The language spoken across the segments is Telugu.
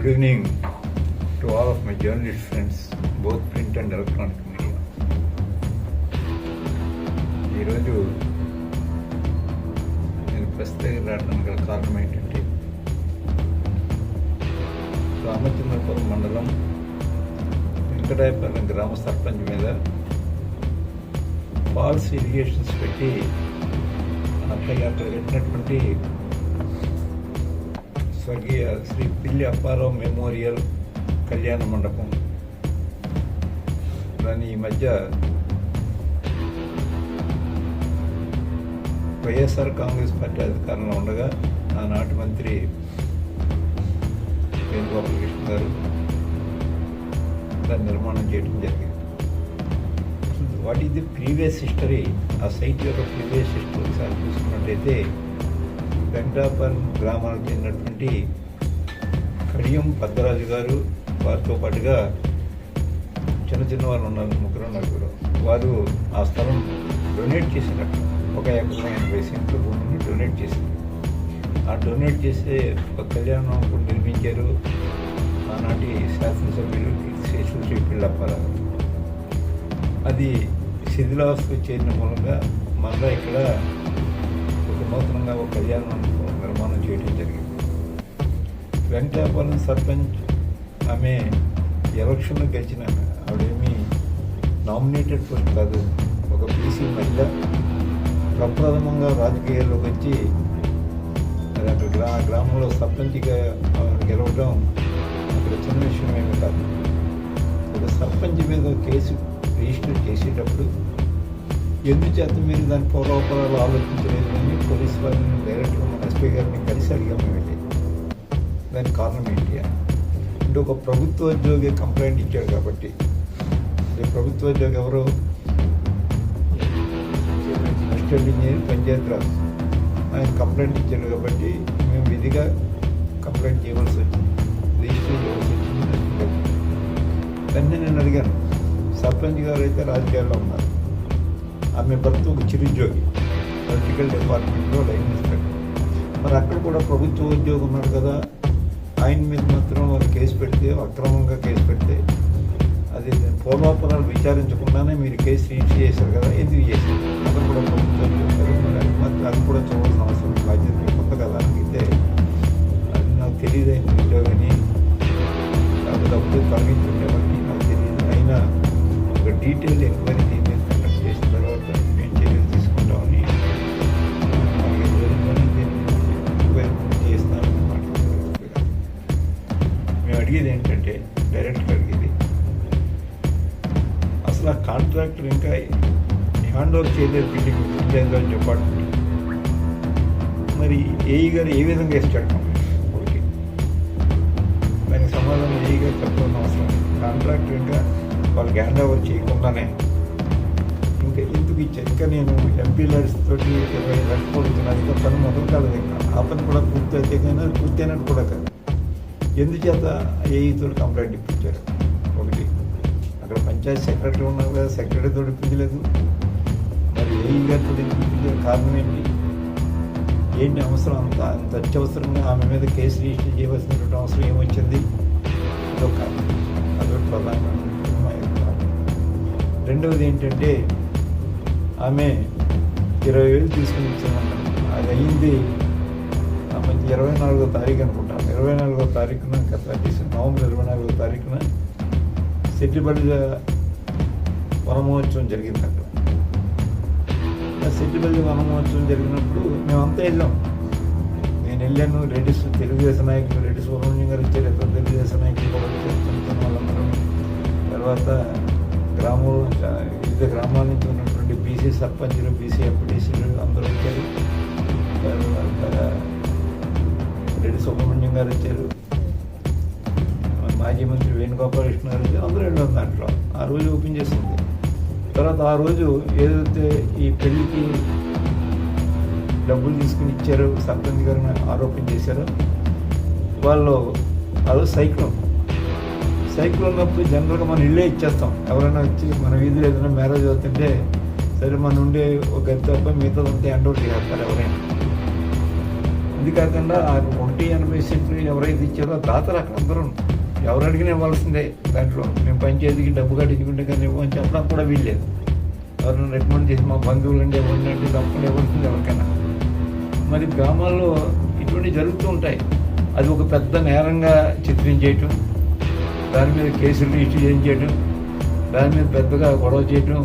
Good evening to all of my journalist friends, both print and electronic media. ఈరోజు నేను ప్రస్తుతం రావడానికి గల కారణం ఏంటంటే రామచంద్రపురం మండలం వెంకటాయపల్లి గ్రామ సర్పంచ్ మీద ఫాల్స్ ఇరిగేషన్స్ పెట్టి అక్కడ అక్కడ పెట్టినటువంటి స్వర్గీయ శ్రీ పిల్లి అప్పారావు మెమోరియల్ కళ్యాణ మండపం. దాని ఈ మధ్య వైఎస్ఆర్ కాంగ్రెస్ పార్టీ అధికారంలో ఉండగా ఆనాటి మంత్రి వేణుగోపాల కృష్ణ గారు దాన్ని నిర్మాణం చేయడం జరిగింది. What is the previous history? ఆ సైట్ యొక్క ప్రీవియస్ హిస్టరీ ఒకసారి చూసుకున్నట్టయితే వెంకటాపురం గ్రామానికి చెందినటువంటి కడియం పద్దరాజు గారు వారితో పాటుగా చిన్న చిన్న వాళ్ళు ఉన్నారు ముగ్గురు నలుగురు వారు ఆ స్థలం డొనేట్ చేసినట్టు. ఒక ఎకరం ఎనభై సెంట్ల భూమిని డొనేట్ చేసింది ఆ డొనేట్ చేసే ఒక కళ్యాణం కూడా నిర్మించారు. ఆనాటి శాసనసభ్యులు కీర్తిశేషులు శ్రీ పిల్లప్పారావు అది శిథిలావస్థకు చేరిన మూలంగా మళ్ళా ఇక్కడ నూతనంగా ఒక కళ్యాణ నిర్మాణం చేయడం జరిగింది వెంకటాపురం సర్పంచ్ ఆమె ఎలక్షన్లో గెలిచిన ఆమె. ఆవిడేమి నామినేటెడ్ పోస్ట్ కాదు ఒక బీసీ మహిళ ప్రప్రథమంగా రాజకీయాల్లోకి వచ్చి అక్కడ గ్రా గ్రామంలో సర్పంచ్గా గెలవడం అక్కడ చిన్న విషయం ఏమి కాదు ఒక సర్పంచ్ మీద కేసు రిజిస్టర్ చేసేటప్పుడు ఎందుచేత మీరు? దాని పూర్వపరాలు ఆలోచించలేదు అని పోలీస్ వారిని డైరెక్ట్గా మన ఎస్పీ గారిని కలిసి అడిగాము వెళ్ళి దానికి కారణం ఏంటి అని. అంటే ఒక ప్రభుత్వ ఉద్యోగి కంప్లైంట్ ఇచ్చాడు కాబట్టి. ప్రభుత్వ ఉద్యోగి ఎవరు? Assistant engineer Panchayat Raj. ఆయన కంప్లైంట్ ఇచ్చాడు కాబట్టి మేము విధిగా కంప్లైంట్ చేయవలసి వచ్చింది. రిజిస్టర్ చేయవలసి వచ్చింది. దాన్ని నేను అడిగాను. సర్పంచ్ గారు అయితే రాజకీయాల్లో ఉన్నారు. ఆమె భర్త ఒక చిరుద్యోగి పొలిటికల్ డిపార్ట్మెంట్లో లైన్ ఇన్స్పెక్టర్. మరి అక్కడ కూడా ప్రభుత్వ ఉద్యోగం ఉన్నాడు కదా. ఆయన మీద మాత్రం వాళ్ళు కేసు పెడితే అక్రమంగా కేసు పెడితే అది పూర్వాపరాలు విచారించకుండానే మీరు కేసు రిజిస్టర్ చేశారు కదా ఎందుకు చేశారు? అక్కడ కూడా ప్రభుత్వం మరి అది మాత్రం అది కూడా చూడాల్సిన అవసరం బాధ్యత కొత్త కదా అయితే అది నాకు తెలియదు ఆయన ఉద్యోగని లేకపోతే అప్పుడు తొలగించండి నాకు తెలియదు. అయినా ఒక డీటెయిల్ ఎంక్వైరీ అడిగేది ఏంటంటే డైరెక్ట్గా అడిగేది. అసలు ఆ కాంట్రాక్టర్ ఇంకా హ్యాండ్ ఓవర్ చేయలేదు బిల్డింగ్ ఇంజనీర్ డిపార్ట్మెంట్ మరి ఏఈ గారు ఏ విధంగా ఇస్తాడు ఒకటి దానికి సమాధానం ఏఈ గారు చెప్పడం అవసరం కాంట్రాక్టర్ ఇంకా వాళ్ళకి హ్యాండ్ ఓవర్ చేయకుండానే ఇంకా ఎందుకు ఇచ్చారు? ఇంకా నేను ఎంపీ లైన్స్ తోటి ఇరవై లక్షలు ఇంకా పని మొదలు కాలేదు ఇంకా ఆ పని కూడా పూర్తి అయితే కానీ పూర్తి అయినట్టు కూడా కాదు. ఎందుచేత ఏఈతో కంప్లైంట్ ఇప్పించారు? ఒకటి అక్కడ పంచాయతీ సెక్రటరీ ఉన్నారు కదా సెక్రటరీతో ఇప్పించలేదు. మరి ఏఈ గారితో ఇప్పించలేదు కారణం ఏంటి? ఏంటి అవసరం అంత? అంత అత్యవసరంగా ఆమె మీద కేసు రిజిస్టర్ చేయవలసినటువంటి అవసరం ఏమొచ్చింది? అదొక అదొక అదొకటి రెండవది ఏంటంటే ఆమె ఇరవై వేలు తీసుకుని ఇచ్చామన్నారు అది అయింది. మంచి ఇరవై నాలుగో తారీఖు అనుకుంటాను ఇరవై నాలుగో తారీఖున గత డిసెంబర్ నవంబర్ ఇరవై నాలుగో తారీఖున సెట్టిబడిగా వనమహోత్సవం జరిగింది అక్కడ. ఆ వనమహోత్సవం జరిగినప్పుడు మేమంతా వెళ్ళాం. నేను వెళ్ళాను రెడ్డిస్ తెలుగుదేశం నాయకులు రెడ్డి సుబ్రహ్మణ్యం గారు ఇచ్చారు ఇతర తెలుగుదేశం నాయకులు కూడా వాళ్ళందరూ. తర్వాత గ్రామంలో వివిధ గ్రామాల నుంచి ఉన్నటువంటి బీసీ సర్పంచులు బీసీ ఎంపీటీసీలు అందరూ వచ్చారు. తర్వాత రెడ్డి సుబ్రహ్మణ్యం గారు వచ్చారు మాజీ మంత్రి వేణుగోపాలకృష్ణ గారు వచ్చారు అందరూ వెళ్ళారు దాంట్లో. ఆ రోజు ఓపెన్ చేసింది. తర్వాత ఆ రోజు ఏదైతే ఈ పెళ్ళికి డబ్బులు తీసుకుని ఇచ్చారో సర్పంచ్ గారిని ఆరోపణ చేశారో వాళ్ళు ఆ రోజు సైక్లోన్ సైకిల్ ఉన్నప్పుడు జనరల్గా మనం ఇల్లే ఇచ్చేస్తాం. ఎవరైనా వచ్చి మన వీధిలో ఏదైనా మ్యారేజ్ అవుతుంటే సరే మన ఉండే ఒక గది తప్ప మిగతా ఉంటే హ్యాండ్ అవుట్ చేస్తారు ఎవరైనా. ఇది కాకుండా ఆ ఒకటి ఎనభై సెంట్లు ఎవరైతే ఇచ్చారో దాతలు అక్కడ అందరూ ఎవరు అడిగినా ఇవ్వాల్సిందే. దాంట్లో మేము పంచాయతీకి డబ్బు కట్టించుకుంటే కానీ ఇవ్వని చెప్పడం కూడా వీల్లేదు. ఎవరైనా రికమెండ్ చేసి మా బంధువులు అంటే ఎవరిని అంటే తప్పకుండా ఇవ్వాల్సింది ఎవరికైనా. మరి గ్రామాల్లో ఇటువంటి జరుగుతూ ఉంటాయి. అది ఒక పెద్ద నేరంగా చిత్రించేయటం దాని మీద కేసులు ఇష్యూ చేయించేయటం దాని మీద పెద్దగా గొడవ చేయటం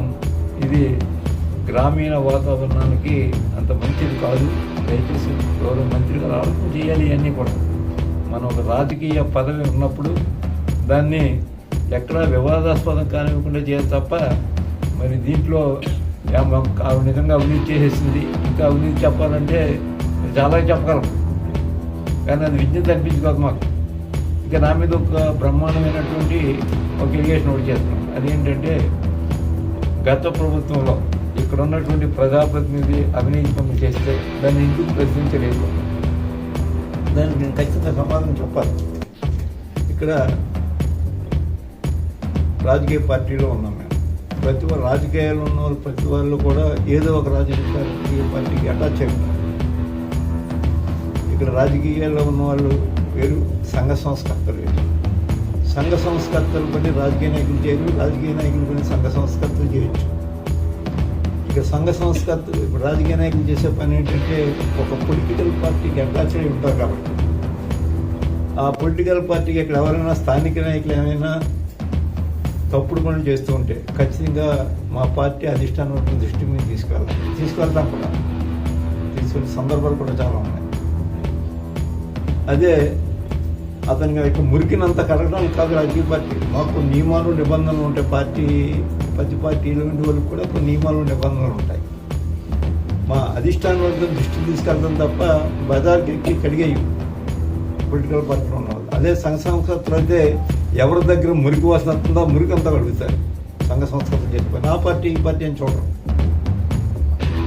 ఇది గ్రామీణ వాతావరణానికి అంత మంచిది కాదు. దయచేసి గౌరవ మంత్రిగా ఆలోచన చేయాలి ఇవన్నీ కూడా. మనం ఒక రాజకీయ పదవి ఉన్నప్పుడు దాన్ని ఎక్కడా వివాదాస్పదం కానివ్వకుండా చేయాలి తప్ప మరి దీంట్లో ఆమె నిజంగా అవినీతి చేసేసింది. ఇంకా అవినీతి చెప్పాలంటే చాలా చెప్పగలం. కానీ అది విజ్ఞత అనిపించుకోదు మాకు. ఇంకా నా మీద ఒక బ్రహ్మాండమైనటువంటి ఒక ఇరిగేషన్ ఒకటి చేస్తున్నాం. అదేంటంటే గత ప్రభుత్వంలో ఇక్కడ ఉన్నటువంటి ప్రజాప్రతినిధి అవినీతి పనులు చేస్తే దాన్ని ఎందుకు ప్రశ్నించలేదు? దానికి నేను ఖచ్చితంగా సమాధానం చెప్పాలి. ఇక్కడ రాజకీయ పార్టీలో ఉన్నాం మేము. ప్రతి రాజకీయాల్లో రాజకీయాలు ఉన్న వాళ్ళు ప్రతి వాళ్ళు కూడా ఏదో ఒక రాజకీయ పార్టీకి అటాచ్ అయి ఇక్కడ రాజకీయాల్లో ఉన్న వాళ్ళు వేరు సంఘ సంస్కర్తలు వేరు. సంఘ సంస్కర్తలు బట్టి రాజకీయ నాయకులు చేయరు రాజకీయ నాయకులు కొన్ని సంఘ సంస్కర్తలు చేయొచ్చు. ఇక సంఘ సంస్కర్తలు ఇప్పుడు రాజకీయ నాయకులు చేసే పని ఏంటంటే ఒక పొలిటికల్ పార్టీకి అటాచ్డ్ ఉంటారు కాబట్టి. ఆ పొలిటికల్ పార్టీకి ఇక్కడ ఎవరైనా స్థానిక నాయకులు ఏమైనా తప్పుడు పనులు చేస్తూ ఉంటే ఖచ్చితంగా మా పార్టీ అధిష్టానం దృష్టి మీద తీసుకెళ్ళాలి తీసుకెళ్తాం కూడా. తీసుకునే సందర్భాలు కూడా చాలా ఉన్నాయి. అదే అతనికి యొక్క మురికినంత కడగడానికి కాదు రాజకీయ పార్టీ. మాకు నియమాలు నిబంధనలు ఉంటాయి పార్టీ ప్రతి పార్టీలు ఉండే వాళ్ళకి కూడా కొన్ని నియమాలు నిబంధనలు ఉంటాయి. మా అధిష్టానం వర్గం దృష్టి తీసుకెళ్తాం తప్ప బజార్కి ఎక్కి కడిగేయం పొలిటికల్ పార్టీలో ఉన్న వాళ్ళు అదే సంఘ సంస్కృతులు అయితే ఎవరి దగ్గర మురికి వాసన వస్తుందో మురికి అంతా కడుగుతారు. సంఘ సంస్కృతులు చేసే ఆ పార్టీ ఈ పార్టీ అని చూడరు.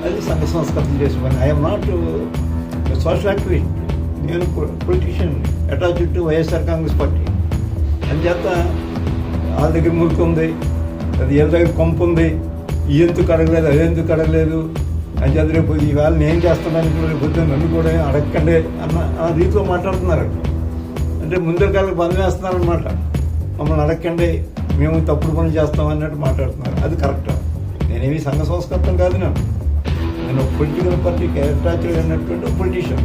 అది సంఘ సంస్కృతులు చేసే ఐఎమ్ నాట్ సోషల్ యాక్టివిస్ట్ నేను politician attached to YSR Congress Party. అంచేత వాళ్ళ దగ్గర మురికి ఉంది అది వీళ్ళ దగ్గర కొంపు ఉంది ఈ ఎందుకు అడగలేదు అది ఎందుకు అడగలేదు అంచేత రేపు ఈవేళ నేను చేస్తున్నాను ఇప్పుడు రేపు నన్ను కూడా అడగకండి అన్న ఆ రీతిలో మాట్లాడుతున్నారు. అంటే ముందర కాళ్ళకి బంద్ వేస్తున్నారనమాట మమ్మల్ని అడగకండి మేము తప్పుడు పనులు చేస్తాం అన్నట్టు మాట్లాడుతున్నారు. అది కరెక్ట్. నేనేమి సంఘ సంస్కర్తం కాదు నేను. నేను పొలిటికల్ పార్టీకి అటాచ్ అయినటువంటి పొలిటీషియన్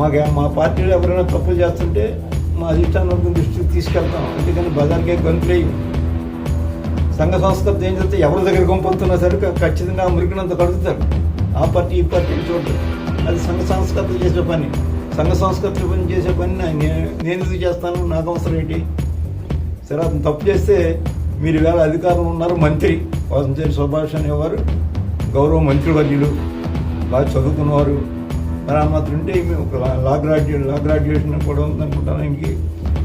మాకు మా పార్టీలో ఎవరైనా తప్పులు చేస్తుంటే మా అధిష్టానం దృష్టికి తీసుకెళ్తాం. అందుకని బజార్కే గంతులేయి సంఘ సంస్కృతి ఏం చేస్తే ఎవరి దగ్గర పంపుతున్నా సరే ఖచ్చితంగా ఆ మురికినంత కడుగుతారు. ఆ పార్టీ ఈ పార్టీ చూడరు. అది సంఘ సంస్కృతి చేసే పని. సంఘ సంస్కృతి పని చేసే పని నేను ఎందుకు చేస్తాను? నాకు అవసరం ఏంటి? సరే అతను తప్పు చేస్తే మీరు వేళ అధికారం ఉన్నారు మంత్రి. వాసంచేరి సుభాష్ అనేవారు గౌరవ మంత్రివర్యులు. బాగా చదువుకున్నవారు. మరి ఆ మాత్రం ఉంటే ఒక లా- లా గ్రాడ్యుయేట్ లా గ్రాడ్యుయేషన్ కూడా ఉందనుకుంటాను ఇంకి.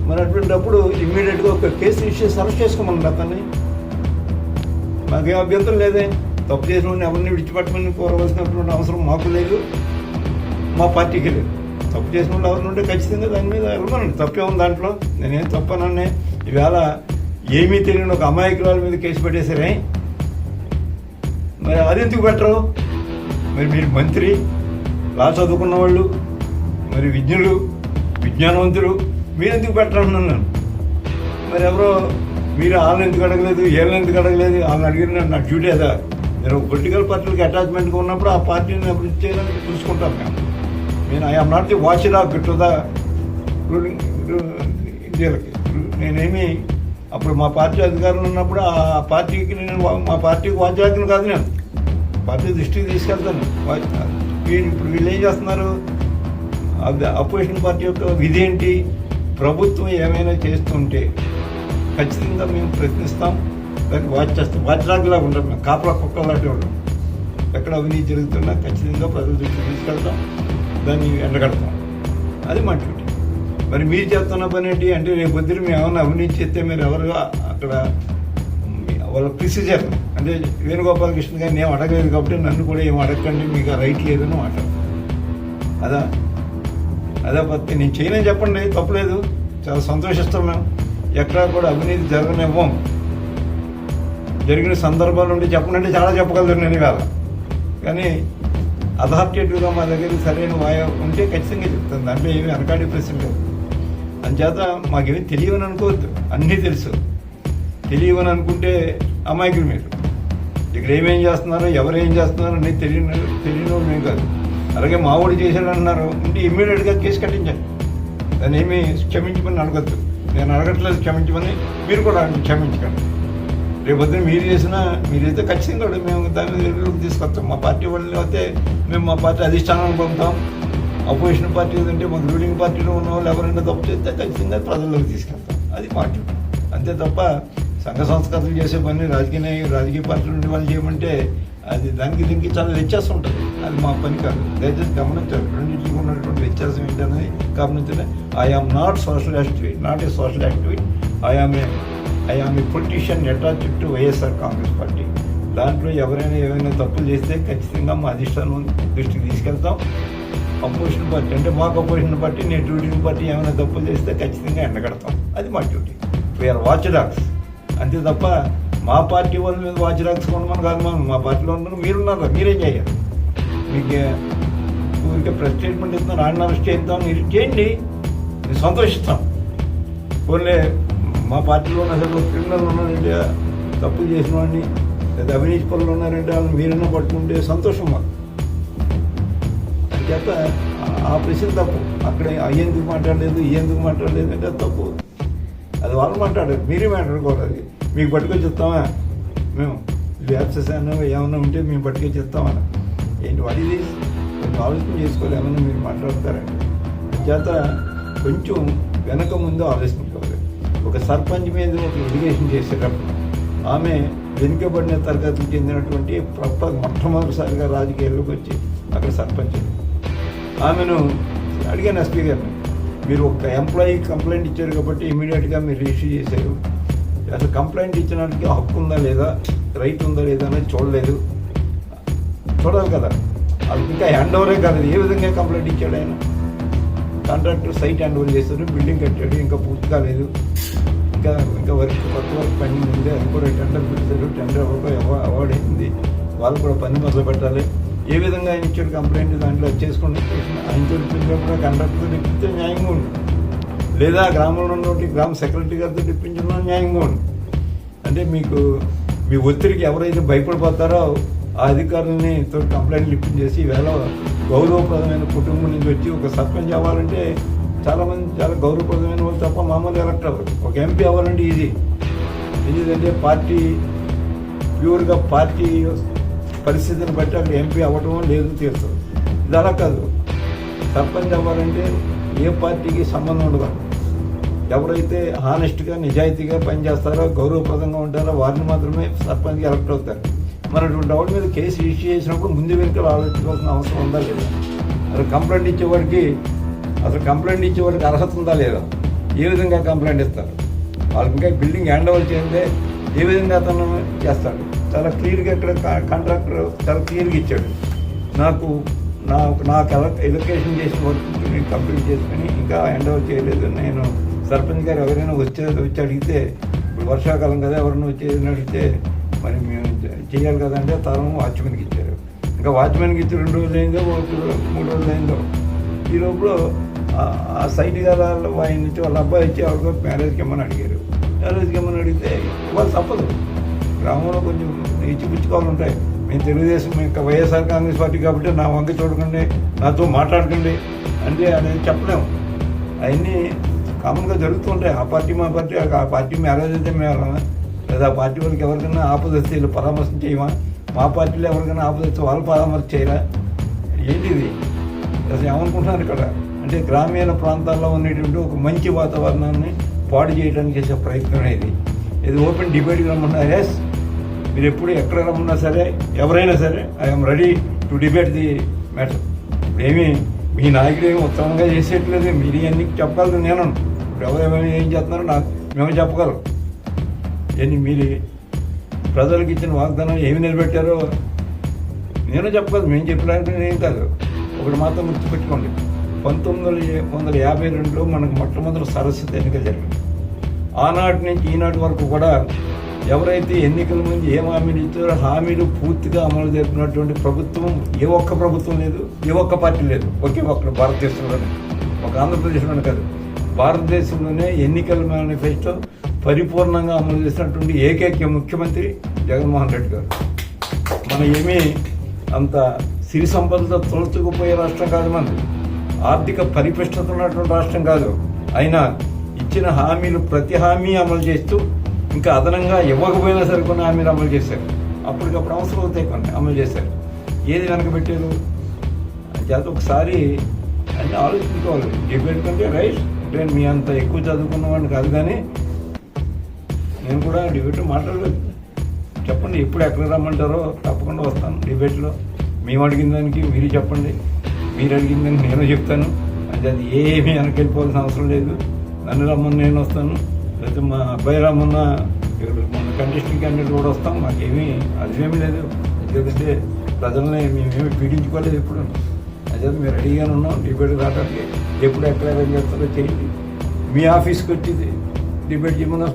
మరి అటువంటిప్పుడు ఇమ్మీడియట్గా ఒక కేసు ఇష్యూస్ అరెస్ట్ చేసుకోమన్నారు అతన్ని. మాకేం అభ్యంతరం లేదే. తప్పు చేసిన వాడిని ఎవరిని విడిచిపెట్టమని కోరవలసినటువంటి అవసరం మాకు లేదు. మా పార్టీకి లేదు. తప్పు చేసిన వాళ్ళు ఎవరిని ఉంటే ఖచ్చితంగా దాని మీద వెళ్ళమనండి తప్పే ఉంది దాంట్లో. నేనేం తప్పనన్నే. ఈవేళ ఏమీ తెలియని ఒక అమాయకురాల మీద కేసు పెట్టేశారే మరి అది ఎందుకు పెట్టరు? మరి మీరు మంత్రి. లా చదువుకున్న వాళ్ళు మరి విజ్ఞులు విజ్ఞానవంతులు మీరు ఎందుకు పెట్టరంటున్నాను నేను? మరి ఎవరో మీరు వాళ్ళని ఎందుకు అడగలేదు వీళ్ళని ఎందుకు అడగలేదు? వాళ్ళని అడిగిన నా డ్యూటీ అదా నేను పొలిటికల్ పార్టీలకు అటాచ్మెంట్గా ఉన్నప్పుడు ఆ పార్టీని అభివృద్ధి చేయడానికి చూసుకుంటాం మేము నేను ఐఎమ్ నాట్ ది వాచ్ డా గిట్టుదా ఇండియాలకి నేనేమి అప్పుడు మా పార్టీ అధికారంలో ఉన్నప్పుడు ఆ పార్టీకి నేను మా పార్టీకి వాచ్యాగ్ని కాదు నేను. పార్టీ దృష్టికి తీసుకెళ్తాను వాచ్ వీళ్ళు ఇప్పుడు వీళ్ళు ఏం చేస్తున్నారు? అపోజిషన్ పార్టీ యొక్క విధి ఏంటి? ప్రభుత్వం ఏమైనా చేస్తుంటే ఖచ్చితంగా మేము ప్రయత్నిస్తాం. దాన్ని వాచ్ చేస్తాం. వాచ్ లాగా ఉంటాం మేము. కాపలా కుక్క లాంటి ఉంటాం ఎక్కడ అవినీతి జరుగుతున్నా ఖచ్చితంగా ప్రజల దృష్టికి తీసుకెళ్తాం. దాన్ని ఎండగడతాం. అది మా డ్యూటీ. మరి మీరు చేస్తున్న పని ఏంటి? అంటే రేపు పొద్దున మేము ఏమైనా అవినీతి చేస్తే మీరు ఎవరుగా అక్కడ వాళ్ళ ప్రొసీజర్ అంటే వేణుగోపాలకృష్ణ గారిని ఏం అడగలేదు కాబట్టి నన్ను కూడా ఏం అడగకండి మీకు ఆ రైట్ లేదని మాట. అదా అదే పత్తి. నేను చేయనని చెప్పండి తప్పలేదు చాలా సంతోషిస్తాం మేము. ఎక్కడా కూడా అవినీతి జరగనివ్వం. జరిగిన సందర్భాలు ఉండి చెప్పనంటే చాలా చెప్పగలుగుతారు నేను ఇవాళ. కానీ అథారిటేటివ్గా మా దగ్గర సరైన వాయు ఉంటే ఖచ్చితంగా చెప్తాను. దాంట్లో ఏమీ అనకాడే ప్రశ్న లేదు. అంచేత మాకేమీ తెలియని అనుకోవద్దు. అన్నీ తెలుసు. తెలియవని అనుకుంటే అమాయకులు మీరు. ఇక్కడ ఏమేం చేస్తున్నారో ఎవరు ఏం చేస్తున్నారో అనేది తెలియని తెలియని వాళ్ళు మేము కాదు. అలాగే మావాడు చేశాడు అంటున్నారు అంటే ఇమ్మీడియట్గా కేసు కట్టించండి. దాన్ని ఏమీ క్షమించమని అడగద్దు. నేను అడగట్లేదు క్షమించమని మీరు కూడా క్షమించకండి. రేపొద్దున మీరు చేసినా మీరైతే ఖచ్చితంగా మేము దాని మీద తీసుకొస్తాం. మా పార్టీ వాళ్ళని అయితే మేము మా పార్టీ అధిష్టానాన్ని పంపుతాం. అపోజిషన్ పార్టీ ఏదంటే మాకు రూలింగ్ పార్టీలో ఉన్న వాళ్ళు ఎవరైనా తప్పు చేస్తే ఖచ్చితంగా ప్రజల్లోకి తీసుకెళ్తాం. అది పార్టీ అంతే తప్ప సంఘ సంస్కృతులు చేసే పని రాజకీయ రాజకీయ పార్టీలు ఉండే వాళ్ళు చేయమంటే అది దానికి దీనికి చాలా వ్యత్యాసం ఉంటుంది. అది మా పని కాదు. దయచేసి గమనించాలి. రెండింటికి ఉన్నటువంటి వ్యత్యాసం ఏంటనేది గమనించండి I am not social activity not a social activity I am a I am a politician attached to YSR Congress Party దాంట్లో ఎవరైనా ఏమైనా తప్పులు చేస్తే ఖచ్చితంగా మా అధిష్టానం దృష్టికి తీసుకెళ్తాం. అపోజిషన్ పార్టీ అంటే మాకు అపోజిషన్ పార్టీ నేను డ్యూటీ పార్టీ ఏమైనా తప్పులు చేస్తే ఖచ్చితంగా ఎండగడతాం. అది మా డ్యూటీ. వీఆర్ వాచ్ డాగ్స్ అంతే తప్ప మా పార్టీ వాళ్ళ మీద వాచ్ డాగ్స్ కాదు మనం మా పార్టీలో ఉండడం మీరున్నారు మీరేం చేయాలి మీకు ఊరికే ప్రెస్ స్టేట్మెంట్ ఇస్తున్నారు ఆయన అరెస్ట్ చేద్దాం మీరు చేయండి. మేము సంతోషిస్తాం పోలే మా పార్టీలో ఉన్న అసలు క్రిమినల్ ఉన్నారంటే తప్పులు చేసిన వాడిని లేదా అవినీతి పనులు ఉన్నారంటే వాళ్ళని మీరన్నా పట్టుకుంటే సంతోషం మాకు. చేత ఆ ప్రశ్న తప్పు. అక్కడ అయ్యేందుకు మాట్లాడలేదు ఎందుకు మాట్లాడలేదు అంటే తప్పు. అది వాళ్ళు మీరే మాట్లాడుకోవాలి అది మీకు పట్టుకొని చెప్తామా? మేము వ్యాప్సెస్ అన్నా ఏమన్నా ఉంటే మేము పట్టుకొని చెప్తామా ఏంటి వాడి కొంచెం ఆలోచన చేసుకోవాలి ఏమన్నా మీరు మాట్లాడతారండి. చేత కొంచెం వెనక ముందు ఆలోచించుకోవాలి ఒక సర్పంచ్ మీద ఒక లిటిగేషన్ చేసేటప్పుడు ఆమె వెనుకబడిన తరగతికి చెందినటువంటి ప్రప మొట్టమొదటిసారిగా రాజకీయాల్లోకి వచ్చి అక్కడ సర్పంచ్. ఆమెను అడిగాను ఎస్పీ గారిని. మీరు ఒక ఎంప్లాయీ కంప్లైంట్ ఇచ్చారు కాబట్టి ఇమీడియట్గా మీరు రిజిస్టర్ చేశారు. అసలు కంప్లైంట్ ఇచ్చినానికి హక్కు ఉందా లేదా? రైట్ ఉందా లేదా అనేది చూడలేదు. చూడాలి కదా. అది ఇంకా హ్యాండ్ ఓవరే కాదు ఏ విధంగా కంప్లైంట్ ఇచ్చాడు ఆయన? కాంట్రాక్టర్ సైట్ హ్యాండ్ ఓవర్ చేశారు. బిల్డింగ్ కట్టాడు. ఇంకా పూర్తి కాలేదు. ఇంకా ఇంకా వర్క్ కొత్త వర్క్ పెండింగ్ ఉంది. అది కూడా టెండర్ పెడతారు. టెండర్ అవ్వక అవార్డ్ అయింది. వాళ్ళు కూడా పని మొదలు పెట్టాలి ఏ విధంగా ఆయన ఇచ్చాడు కంప్లైంట్ దాంట్లో చేసుకోండి ఆయనతో ఇప్పించినప్పుడు కండక్టర్తో ఇప్పిస్తే న్యాయంగా ఉండు. లేదా గ్రామంలో ఉన్నటువంటి గ్రామ సెక్రటరీ గారితో ఇప్పించడం న్యాయంగా ఉంది అంటే మీకు మీ ఒత్తిడికి ఎవరైతే భయపడిపోతారో ఆ అధికారులని తోటి కంప్లైంట్లు ఇప్పించేసి ఈవేళ గౌరవప్రదమైన కుటుంబం నుంచి వచ్చి ఒక సర్పంచ్ అవ్వాలంటే చాలామంది చాలా గౌరవప్రదమైన వాళ్ళు తప్ప మామూలు ఎలక్ట్ అవ్వరు ఒక ఎంపీ అవ్వాలంటే ఈజీ. ఎందుకంటే పార్టీ ప్యూర్గా పార్టీ పరిస్థితిని బట్టి అక్కడ ఎంపీ అవ్వటం లేదు తీరుతుంది ఇది అలా కాదు. సర్పంచ్ అవ్వాలంటే ఏ పార్టీకి సంబంధం ఉండదు. ఎవరైతే హానెస్ట్గా నిజాయితీగా పనిచేస్తారో గౌరవప్రదంగా ఉంటారో వారిని మాత్రమే సర్పంచ్కి ఎలక్ట్ అవుతారు. మరి అటువంటి డౌట్ మీద కేసు ఇష్యూ చేసినప్పుడు ముందు వెనుకలు ఆలోచించాల్సిన అవసరం ఉందా లేదా? అసలు కంప్లైంట్ ఇచ్చేవాడికి అసలు కంప్లైంట్ ఇచ్చేవాడికి అర్హత ఉందా లేదా? ఏ విధంగా కంప్లైంట్ ఇస్తారు? వాళ్ళకి ఇంకా బిల్డింగ్ హ్యాండ్ ఓవర్ చేయందే ఏ విధంగా అతను చేస్తాడు? చాలా క్లియర్గా ఇక్కడ కాంట్రాక్టర్ చాలా క్లియర్గా ఇచ్చాడు. నాకు నా నాకు ఎలొకేషన్ చేసిన వర్క్ నేను కంప్లీట్ చేసుకుని ఇంకా హ్యాండ్ ఓవర్ చేయలేదు. నేను సర్పంచ్ గారు ఎవరైనా వచ్చే వచ్చి అడిగితే ఇప్పుడు వర్షాకాలం కదా ఎవరైనా వచ్చేది అడిగితే మరి మేము చేయాలి కదా అంటే తరం వాచ్మెన్కి ఇచ్చారు. ఇంకా వాచ్మెన్కి ఇచ్చి రెండు రోజులు అయిందో ఒక మూడు రోజులు అయిందో. ఈ లోపల ఆ- సైట్ గారు ఆయన నుంచి వాళ్ళ అబ్బాయి ఇచ్చి ఎవరికో మ్యారేజ్కి ఇమ్మని అడిగారు. మ్యారేజ్కి ఇమ్మని అడిగితే వాళ్ళు తప్పదు. గ్రామంలో కొంచెం ఇచ్చిపుచ్చుకోవాలి ఉంటాయి. మేము తెలుగుదేశం ఇంకా వైఎస్ఆర్ కాంగ్రెస్ పార్టీ కాబట్టి నా వంక చూడకండి నాతో మాట్లాడకండి అంటే అనేది చెప్పలేము. అవన్నీ కామన్గా జరుగుతుంటాయి ఆ పార్టీ మా పార్టీ ఆ పార్టీ మ్యారేజ్ అయితే మేము లేదా ఆ పార్టీ వాళ్ళకి ఎవరికైనా ఆపద వస్తే వీళ్ళు చేయమా? మా పార్టీలో ఎవరికైనా ఆపద వస్తే వాళ్ళు పరామర్శ చేయరా? ఏంటిది అసలు ఏమనుకుంటున్నారు ఇక్కడ? అంటే గ్రామీణ ప్రాంతాల్లో ఉన్నటువంటి ఒక మంచి వాతావరణాన్ని పాడు చేయడానికి చేసే ప్రయత్నం ఇది. ఇది ఓపెన్ డిబేట్గా ఉన్నారు ఎస్ మీరు ఎప్పుడు ఎక్కడ రమ్మన్నా సరే ఎవరైనా సరే I'm ready to debate the matter ఏమీ మీ నాయకుడు ఏమి ఉత్తమంగా చేసేట్లేదు మీరు ఇవన్నీ చెప్పగలరు నేను ఇప్పుడు ఏమేమి ఏం చేస్తున్నారో నాకు మేము చెప్పగలం. ఎన్ని మీరు ప్రజలకు ఇచ్చిన వాగ్దానం ఏమి నిలబెట్టారో నేను చెప్పగలను. మేము చెప్పడానికి ఏం కాదు. ఒకటి మాత్రం గుర్తుపెట్టుకోండి. పంతొమ్మిది వందల యాభై రెండులో మనకు మొట్టమొదటి సరస్వతి ఎన్నిక జరిగింది. ఆనాటి నుంచి ఈనాటి వరకు కూడా ఎవరైతే ఎన్నికల ముందు ఏం హామీలు ఇచ్చారో హామీలు పూర్తిగా అమలు జరిపినటువంటి ప్రభుత్వం ఏ ఒక్క ప్రభుత్వం లేదు ఏ ఒక్క పార్టీ లేదు. ఒకే ఒక్క భారతదేశంలోనే. ఒక ఆంధ్రప్రదేశ్లోనే కాదు. భారతదేశంలోనే ఎన్నికల మేనిఫెస్టో పరిపూర్ణంగా అమలు చేసినటువంటి ఏకైక ముఖ్యమంత్రి జగన్మోహన్ రెడ్డి గారు. మనం ఏమీ అంత సిరి సంపదతో తొలచుకుపోయే రాష్ట్రం కాదు మనది. ఆర్థిక పరిపుష్టత ఉన్నటువంటి రాష్ట్రం కాదు. అయినా ఇచ్చిన హామీలు ప్రతి హామీ అమలు చేస్తూ ఇంకా అదనంగా ఇవ్వకపోయినా సరే కొన్ని హామీలు అమలు చేశారు. అప్పటికప్పుడు అవసరం అవుతాయి కొన్ని అమలు చేశారు. ఏది వెనకబెట్టారు? చేత ఒకసారి అన్నీ ఆలోచించుకోవాలి. డిబేట్ కంటే రైట్ నేను మీ అంత ఎక్కువ చదువుకున్న వాడిని కాదు కానీ నేను కూడా డిబేట్ మాట్లాడలేదు. చెప్పండి ఎప్పుడు ఎక్కడ రమ్మంటారో తప్పకుండా వస్తాను డిబేట్లో. మేము అడిగిన దానికి మీరు చెప్పండి. మీరు అడిగిన దానికి నేను చెప్తాను. అంటే అది ఏమీ వెనకెళ్ళిపోవాల్సిన అవసరం లేదు. నన్ను రమ్మని నేను వస్తాను. లేకపోతే మా అబ్బాయి రమ్మన్న ఇక్కడ మన కంటెస్టింగ్ క్యాండిడేట్ కూడా వస్తాం మాకేమీ అదేమీ లేదు. ఎందుకంటే ప్రజల్ని మేమేమి పీడించుకోలేదు ఎప్పుడు. అదే మీరు రెడీగానే ఉన్నాం డిబేట్ రావడానికి ఎప్పుడు ఎక్కడ ఏం చేస్తారో చేయండి మీ ఆఫీస్కి వచ్చి డిబేట్ చేయమని